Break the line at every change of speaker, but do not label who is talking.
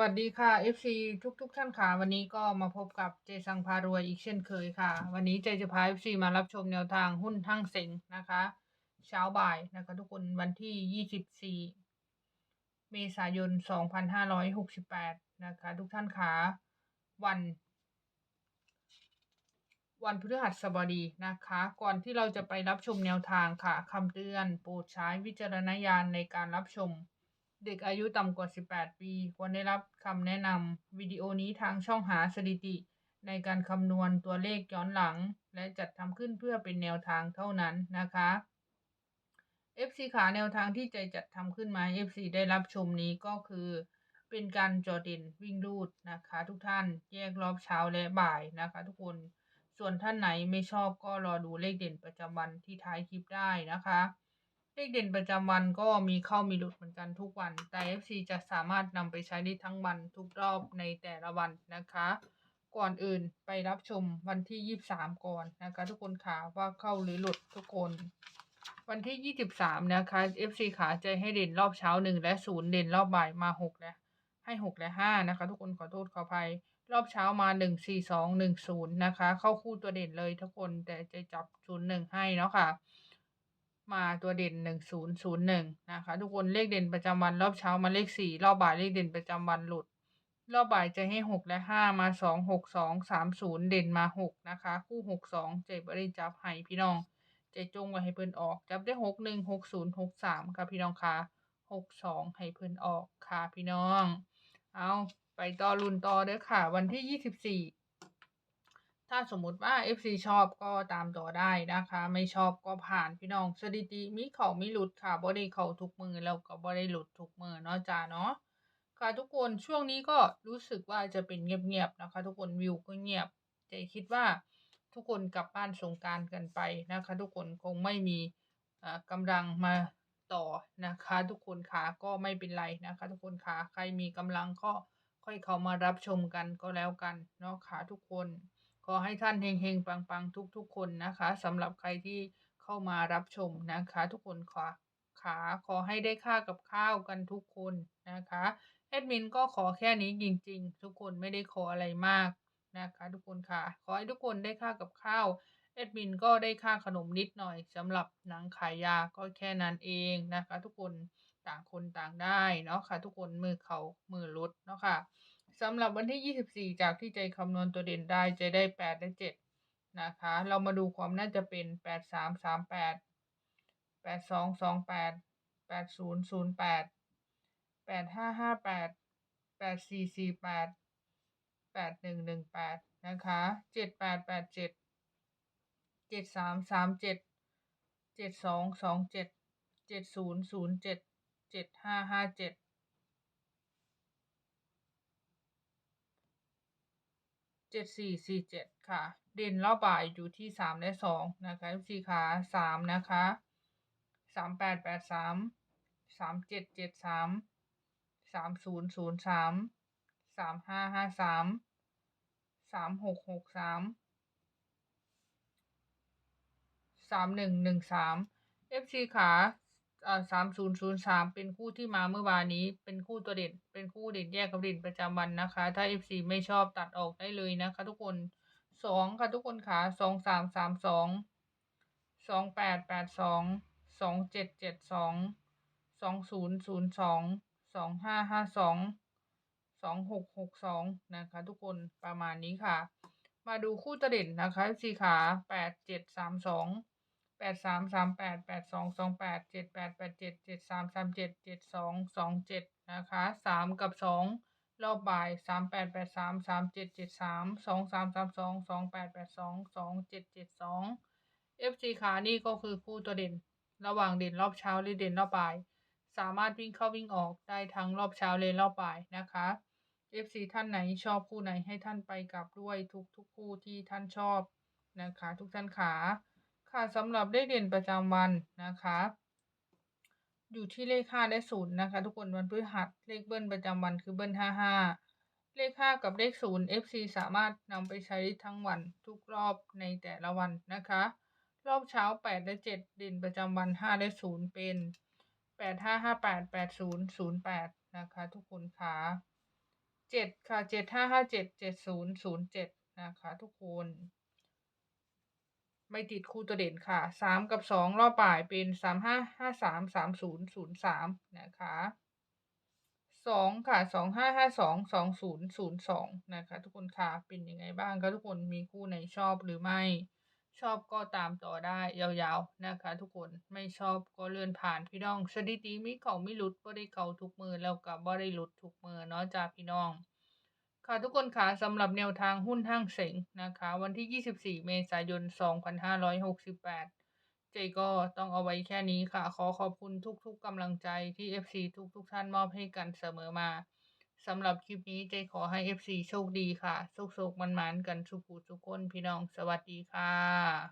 วัสดีค่ะ FC ทุกทุกๆท่านค่ะ วันนี้ก็มาพบกับเจสังพารวยอีกเช่นเคยค่ะ วันนี้เจจะพา FC มารับชมแนวทางหุ้นทั้งเซ็งนะคะ เช้าบ่ายนะคะทุกคนวันที่ 24 เมษายน 2568 นะคะ ทุกท่านค่ะ วัน วันพฤหัสบดีนะคะ ก่อนที่เราจะไปรับชมแนวทางค่ะคำเตือนโปรดใช้วิจารณญาณในการรับชม เด็กอายุต่ำกว่า 18 ปีควรได้รับคำแนะนำวิดีโอนี้ทางช่องหาสถิติ ในการคำนวณตัวเลขย้อนหลัง และจัดทำขึ้นเพื่อเป็นแนวทางเท่านั้นนะคะ FC ขาแนวทางที่ใจจัดทำขึ้นมา FC ได้รับชมนี้ก็คือ เป็นการจอเด่นวิ่งรูดนะคะ ทุกท่านแยกรอบเช้าและบ่ายนะคะ ทุกคนส่วนท่านไหนไม่ชอบก็รอดูเลขเด่นประจำวันที่ท้ายคลิปได้นะคะ เลขเด่นประจำวันก็มีเข้ามีหลุดเหมือนกันทุกวัน แต่ FC จะสามารถนำไปใช้ได้ทั้งวันทุกรอบในแต่ละวันนะคะ ก่อนอื่นไปรับชมวันที่ 23 ก่อนนะคะ ทุกคนขาว่าเข้าหรือหลุดทุกคน วันที่ 23 นะคะ FC ขาจะให้เด่นรอบเช้า 1 และ 0 เด่นรอบบ่ายมา 6 และ ให้ 6 และ 5 นะคะ ทุกคนขอโทษขออภัย รอบเช้ามา 1 4 2 1 0 นะคะ เข้าคู่ตัวเด่นเลยทุกคนแต่จะจับ 0 1 ให้เนาะค่ะ มาตัวเด่น1 0 0 1นย์ศูนย์หนึ่งนะคะ ทุกคนเลขเด่นประจำวันรอบเช้ามาเลข4รอบบ่ายเลขเด่นประจำวันหลุด รอบบ่ายจะให้6และ5มา2 6 2 3 0เด่นมา6นะคะ คู่6 2เจ็บริจับให้พี่น้องใจจงไว้ให้เพิ่นออก จับได้6 1 6 0 6 3ค่ะพี่น้องค่ะ6 2ให้เพิ่นออกค่ะพี่น้อง เอาไปต่อรุ่นต่อเด้อค่ะ วันที่24 ถ้าสมมติว่า FC ชอบก็ตามต่อได้นะคะ ไม่ชอบก็ผ่านพี่น้องสถิติมีเขามีหลุดค่ะบ่ได้เขาทุกมือแล้วก็บ่ได้หลุดทุกมือเนาะจ้าเนาะค่ะทุกคนช่วงนี้ก็รู้สึกว่าจะเป็นเงียบๆนะคะ ทุกคนวิวก็เงียบใจคิดว่าทุกคนกลับบ้านสงการกันไปนะคะ ทุกคนคงไม่มีอ่ากำลังมาต่อนะคะ ทุกคนขาก็ไม่เป็นไรนะคะ ทุกคนขาใครมีกำลังก็ค่อยเขามารับชมกันก็แล้วกันเนาะค่ะทุกคน ขอให้ท่านเฮงๆ ปัง ๆ ทุก ๆ คนนะคะสำหรับใครที่เข้ามารับชมนะคะ ทุกคนขอขาขอให้ได้ค่ากับข้าวกันทุกคนนะคะแอดมินก็ขอแค่นี้จริง ๆ ทุกคนไม่ได้ขออะไรมากนะคะ ทุกคนค่ะ ขอให้ทุกคนได้ค่ากับข้าวแอดมินก็ได้ค่าขนมนิดหน่อยสำหรับหนังขายยาก็แค่นั้นเองนะคะ ทุกคนต่างคนต่างได้เนาะค่ะ ทุกคนมือเขามือลดเนาะค่ะ สำหรับวันที่ 24 จากที่ใจคำนวณตัวเด่นได้จะได้ 8 และ 7 นะคะ เรามาดูความน่าจะเป็น 8 3 3 8 8 2 2 8 8 0 0 8 8 5 5 8 8 4 4 8 8 1 1 8 นะคะ 7 8 8 7 7 3 3 7 7 2 2 7 7 0 0 7 7 5 5 7 เจ็ดสี่สี่เจ็ดค่ะ เด่นรอบบ่ายอยู่ที่สามและสองนะคะสี่ขาสามนะคะสามแปดแปดสามสามเจ็ดเจ็ดสามสามศูนย์ศูนย์สามสามห้าห้าสามสามหกหกสามสามหนึ่งหนึ่งสามเอฟซีขา สามศูนย์ศูนย์สามเป็นคู่ที่มาเมื่อวานนี้ เป็นคู่ตัวเด่นเป็นคู่เด่นแยกกับเด่นประจำวันนะคะ ถ้า FC ไม่ชอบตัดออกได้เลยนะคะ ทุกคนสองค่ะทุกคนขาสองสามสามสองสองแปดแปดสองสองเจ็ดเจ็ดสองสองศูนย์ศูนย์สองสองห้าห้าสองสองหกหกสองนะคะ ทุกคนประมาณนี้ค่ะ มาดูคู่ตัวเด่นนะคะ FC ขาแปดเจ็ดสามสอง แปดสามสามแปดแปดสองสองแปดเจ็ดแปดแปดเจ็ดเจ็ดสามสามเจ็ดเจ็ดสองสองเจ็ดนะคะสามกับสองรอบบ่ายสามแปดแปดสามสามเจ็ดเจ็ดสามสองสามสามสองสองแปดแปดสองสองเจ็ดเจ็ดสองเอฟซีขานี่ก็คือคู่ตัวเด่น ระหว่างเด่นรอบเช้าหรือเด่นรอบบ่าย สามารถวิ่งเข้าวิ่งออกได้ทั้งรอบเช้าเลยรอบบ่ายนะคะ FC ท่านไหนชอบคู่ไหนให้ท่านไปกลับด้วยทุกทุกคู่ที่ท่านชอบนะคะ ทุกท่านขา ค่ะสำหรับเลขเด่นประจำวันนะคะ อยู่ที่เลขห้าและศูนย์นะคะ ทุกคนวันพฤหัสเลขเบิ้ลประจำวันคือเบิ้ลห้าห้าเลขห้ากับเลขศูนย์ FC สามารถนำไปใช้ทั้งวันทุกรอบในแต่ละวันนะคะ รอบเช้าแปดและเจ็ดเด่นประจำวันห้าและศูนย์เป็นแปดห้าห้าแปดแปดศูนย์ศูนย์แปดนะคะ ทุกคนค่ะเจ็ดค่ะเจ็ดห้าห้าเจ็ดเจ็ดศูนย์ศูนย์เจ็ดนะคะ ทุกคน ไม่ติดคู่ตัวเด่นค่ะสามกับสองรอบบ่ายเป็นสามห้าห้าสามสามศูนย์ศูนย์สามนะคะสองค่ะสองห้าห้าสองสองศูนย์ศูนย์สองนะคะทุกคนค่ะเป็นยังไงบ้างคะทุกคนมีคู่ไหนชอบหรือไม่ ชอบก็ตามต่อได้ยาวๆนะคะ ทุกคนไม่ชอบก็เลื่อนผ่านพี่น้องสถิติมีเขาไม่หลุดบ่ได้เขาทุกมือแล้วก็บ่ได้หลุดทุกมือเนาะจ้าพี่น้อง ค่ะทุกคนค่ะสำหรับแนวทางหุ้นห้างเสงนะคะ วันที่ 24 เมษายน 2568 เจก็ต้องเอาไว้แค่นี้ค่ะ ขอขอบคุณทุกๆกำลังใจที่ FC ทุกๆท่านมอบให้กันเสมอมาสำหรับคลิปนี้เจขอให้ FC โชคดีค่ะ สุขๆมันๆกันสุขุทุกคนพี่น้องสวัสดีค่ะ